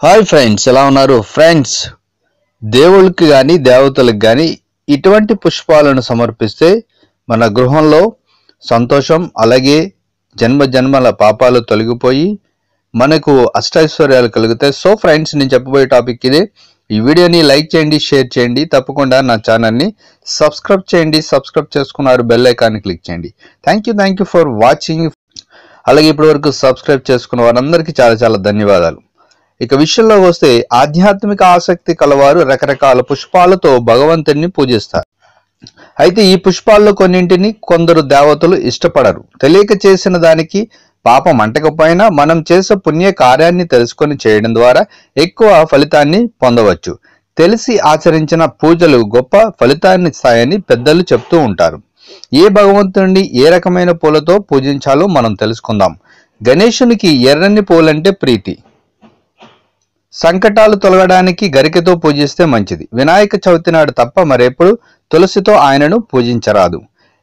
Hi friends ఎలా ఉన్నారు? Friends దేవుళ్ళకి కానీ దేవతలకు కానీ ఇటువంటి పుష్పాలను సమర్పిస్తే మన గృహంలో సంతోషం అలాగే జన్మ జన్మల పాపాలు తొలగిపోయి మనకు అష్టైశ్వర్యాలు కలుగుతాయి సో ఫ్రెండ్స్ నేను చెప్పబోయే టాపిక్ ఇదే. ఈ వీడియోని లైక్ చేయండి షేర్ చేయండి. తప్పకుండా నా ఛానల్ని సబ్స్క్రైబ్ చేయండి. సబ్స్క్రైబ్ చేసుకున్నారు బెల్ ఐకాన్ని క్లిక్ చేయండి. Thank you thank you for watching అలాగే ఇప్పటి వరకు సబ్స్క్రైబ్ చేసుకున్న వారందరికీ చాలా చాలా ధన్యవాదాలు. ఇక విషయంలో వస్తే ఆధ్యాత్మిక ఆసక్తి కలవారు రకరకాల పుష్పాలతో భగవంతుని పూజిస్తారు. అయితే ఈ పుష్పాల్లో కొన్నింటిని కొందరు దేవతలు ఇష్టపడరు. తెలియక చేసిన దానికి పాపం అంటకపోయినా మనం చేసే పుణ్య కార్యాన్ని తెలుసుకొని చేయడం ద్వారా ఎక్కువ ఫలితాన్ని పొందవచ్చు. తెలిసి ఆచరించిన పూజలు గొప్ప ఫలితాన్ని ఇస్తాయని పెద్దలు చెప్తూ ఉంటారు. ఏ భగవంతుడిని ఏ రకమైన పూలతో పూజించాలో మనం తెలుసుకుందాం. గణేశునికి ఎర్రని పూలంటే ప్రీతి. సంకటాలు తొలగడానికి గరికతో పూజిస్తే మంచిది. వినాయక చవితి నాడు తప్ప మరెప్పుడు తులసితో ఆయనను పూజించరాదు.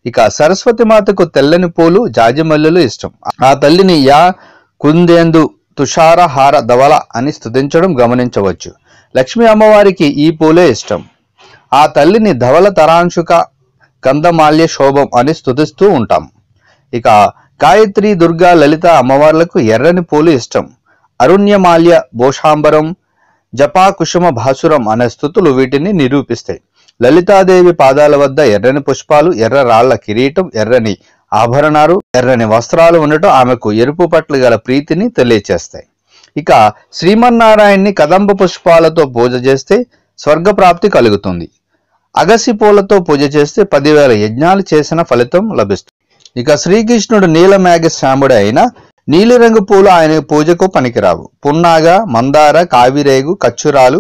ఇక సరస్వతి మాతకు తెల్లని పూలు జాజిమల్లులు ఇష్టం. ఆ తల్లిని యా కుందేందు తుషార హార ధవల అని స్థుతించడం గమనించవచ్చు. లక్ష్మీ అమ్మవారికి ఈ పూలే ఇష్టం. ఆ తల్లిని ధవల తరాంశుక గంధమాల్య శోభం అని స్థుతిస్తూ ఉంటాం. ఇక గాయత్రి దుర్గా లలిత అమ్మవార్లకు ఎర్రని పూలు ఇష్టం. అరుణ్యమాల్య భోషాంబరం జపాకుసుమ భాసురం అనే స్థుతులు వీటిని నిరూపిస్తాయి. లలితాదేవి పాదాల వద్ద ఎర్రని పుష్పాలు ఎర్ర రాళ్ళ కిరీటం ఎర్రని ఆభరణాలు ఎర్రని వస్త్రాలు ఉండటం ఆమెకు ఎరుపు పట్ల గల ప్రీతిని తెలియచేస్తాయి. ఇక శ్రీమన్నారాయణ్ణి కదంబ పుష్పాలతో పూజ చేస్తే స్వర్గప్రాప్తి కలుగుతుంది. అగసి పూలతో పూజ చేస్తే పదివేల యజ్ఞాలు చేసిన ఫలితం లభిస్తుంది. ఇక శ్రీకృష్ణుడు నీలమేఘ శ్యాముడు అయిన నీలిరంగు పూలు ఆయన పూజకు పనికిరావు. పున్నాగ మందార కావిరేగు కచ్చురాలు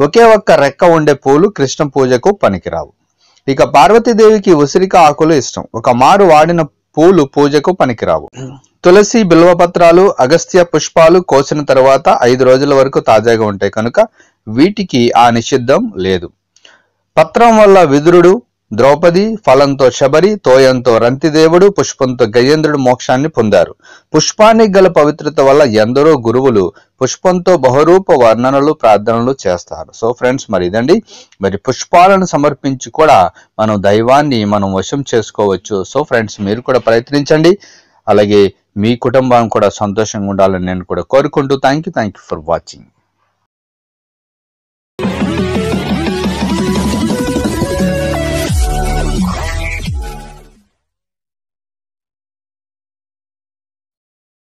ఒకే ఒక్క రెక్క ఉండే పూలు కృష్ణ పూజకు పనికిరావు. ఇక పార్వతీదేవికి ఉసిరిక ఆకులు ఇష్టం. ఒక మారు వాడిన పూలు పూజకు పనికిరావు. తులసి బిల్వపత్రాలు అగస్త్య పుష్పాలు కోసిన తర్వాత ఐదు రోజుల వరకు తాజాగా ఉంటాయి. కనుక వీటికి ఆ నిషిద్ధం లేదు. పత్రం వల్ల విదురుడు ద్రౌపది ఫలంతో శబరి తోయంతో రంతిదేవుడు పుష్పంతో గజేంద్రుడు మోక్షాన్ని పొందారు. పుష్పానికి గల పవిత్రత వల్ల ఎందరో గురువులు పుష్పంతో బహురూప వర్ణనలు ప్రార్థనలు చేస్తారు. సో ఫ్రెండ్స్ మరి ఇదండి. మరి పుష్పాలను సమర్పించి కూడా మనం దైవాన్ని మనం వశం చేసుకోవచ్చు. సో ఫ్రెండ్స్ మీరు కూడా ప్రయత్నించండి. అలాగే మీ కుటుంబం కూడా సంతోషంగా ఉండాలని నేను కూడా కోరుకుంటూ thank you thank you for watching.